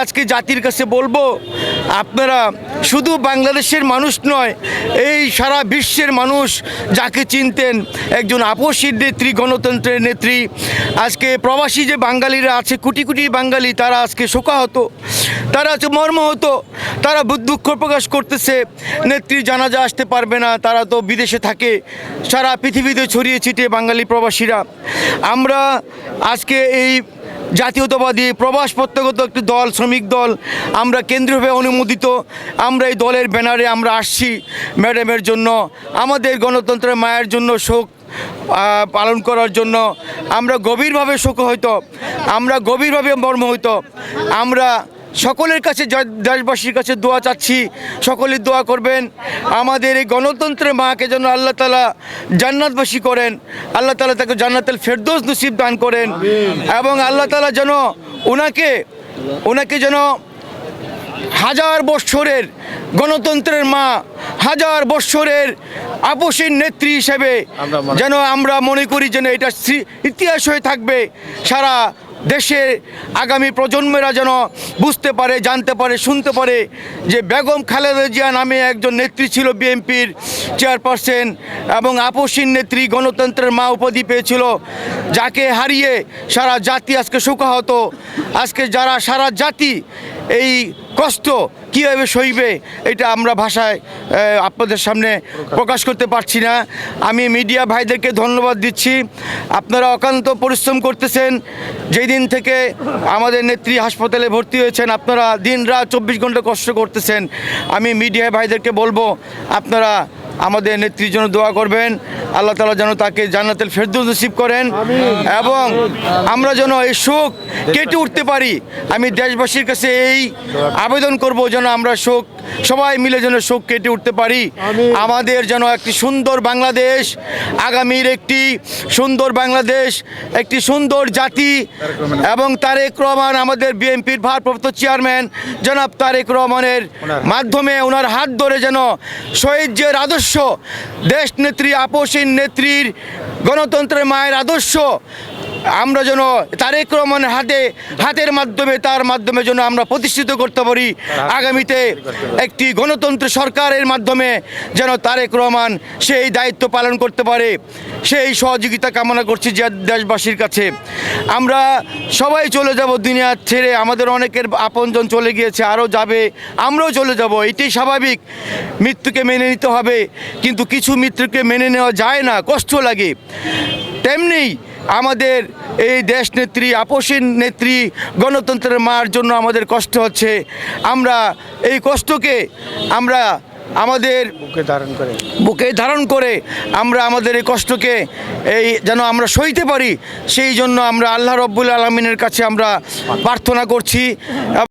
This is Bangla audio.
আজকে জাতির কাছে বলব, আপনারা শুধু বাংলাদেশের মানুষ নয়, এই সারা বিশ্বের মানুষ যাকে চিনতেন, একজন আপসীর নেত্রী, গণতন্ত্রের নেত্রী, আজকে প্রবাসী যে বাঙালিরা আছে, কোটি কোটি বাঙালি, তারা আজকে শোকাহত, তারা আজকে মর্মাহত, তারা বু- দুঃখ প্রকাশ করতেছে, নেত্রী জানাজা আসতে পারবে না, তারা তো বিদেশে থাকে, সারা পৃথিবীতে ছড়িয়ে ছিটিয়ে বাঙালি প্রবাসীরা। আমরা আজকে এই জাতীয়তাবাদী প্রবাস প্রত্যাগত একটি দল, শ্রমিক দল, আমরা কেন্দ্রীয়ভাবে অনুমোদিত, আমরা এই দলের ব্যানারে আমরা আসছি ম্যাডামের জন্য, আমাদের গণতন্ত্রের মায়ের জন্য শোক পালন করার জন্য, আমরা গভীরভাবে শোক হইত আমরা গভীরভাবে মর্ম হইত আমরা সকলের কাছে দেশবাসীর কাছে দোয়া চাচ্ছি। সকলে দোয়া করবেন। আমাদের এই গণতন্ত্রের মাকে যেন আল্লাহ তালা জান্নাতবাসী করেন। আল্লাহ তালা তাকে জান্নাতের ফেরদৌস নসিব দান করেন। এবং আল্লাহ তালা যেন ওনাকে ওনাকে যেন হাজার বৎসরের গণতন্ত্রের মা হাজার বৎসরের আপসীর নেত্রী হিসেবে যেন আমরা মনে করি যেন এটা ইতিহাস হয়ে থাকবে। সারা দেশের আগামী প্রজন্মেরা যেন বুঝতে পারে, জানতে পারে, শুনতে পারে যে বেগম খালেদা জিয়া নামে একজন নেত্রী ছিল বিএনপির চেয়ারপারসন এবং আপসীর নেত্রী গণতন্ত্রের মা উপাধি পেয়েছিল, যাকে হারিয়ে সারা জাতি আজকে শোকাহত। আজকে যারা সারা জাতি এই কষ্ট কীভাবে সইবে এটা আমরা ভাষায় আপনাদের সামনে প্রকাশ করতে পারছি না। আমি মিডিয়া ভাইদেরকে ধন্যবাদ দিচ্ছি। আপনারা অকান্ত পরিশ্রম করতেছেন। যেই দিন থেকে আমাদের নেত্রী হাসপাতালে ভর্তি হয়েছেন, আপনারা দিন রাত চব্বিশ ঘণ্টা কষ্ট করতেছেন। আমি মিডিয়া ভাইদেরকে বলব, আপনারা আমাদের নেত্রীর জন্য দোয়া করবেন। আল্লাহ তালা যেন তাকে জান্নাতের ফেরদৌস নসিব করেন। এবং আমরা যেন এই শোক কেটে উঠতে পারি। আমি দেশবাসীর কাছে এই আবেদন করব যেন আমরা শোক সবাই মিলে যেন শোক কেটে উঠতে পারি। আমাদের যেন একটি সুন্দর বাংলাদেশ আগামীর একটি সুন্দর বাংলাদেশ একটি সুন্দর জাতি এবং তারেক রহমান আমাদের বিএনপির ভারপ্রাপ্ত চেয়ারম্যান জনাব তারেক রহমানের মাধ্যমে ওনার হাত ধরে যেন শহীদের আদর্শ দেশ নেত্রী আপসীন নেত্রীর গণতন্ত্রের মায়ের আদর্শ। আমরা যেন তারেক রহমানের হাতে, হাতের মাধ্যমে, তার মাধ্যমে যেন আমরা প্রতিষ্ঠিত করতে পারি। আগামীতে একটি গণতন্ত্র সরকারের মাধ্যমে যেন তারেক রহমান সেই দায়িত্ব পালন করতে পারে, সেই সহযোগিতা কামনা করছি যে দেশবাসীর কাছে। আমরা সবাই চলে যাব দুনিয়া ছেড়ে, আমাদের অনেকের আপনজন চলে গিয়েছে, আরও যাবে, আমরাও চলে যাব, এটাই স্বাভাবিক। মৃত্যুকে মেনে নিতে হবে, কিন্তু কিছু মৃত্যুকে মেনে নেওয়া যায় না, কষ্ট লাগে। তেমনি আমাদের এই দেশ নেত্রী আপসীন নেত্রী গণতন্ত্রের মার জন্য আমাদের কষ্ট হচ্ছে। আমরা এই কষ্টকে আমরা আমাদের বুকে ধারণ করে। বুকে ধারণ করে আমরা আমাদের এই কষ্টকে এই যেন আমরা সইতে পারি সেই জন্য আমরা আল্লাহ রব্বুল আলমিনের কাছে আমরা প্রার্থনা করছি।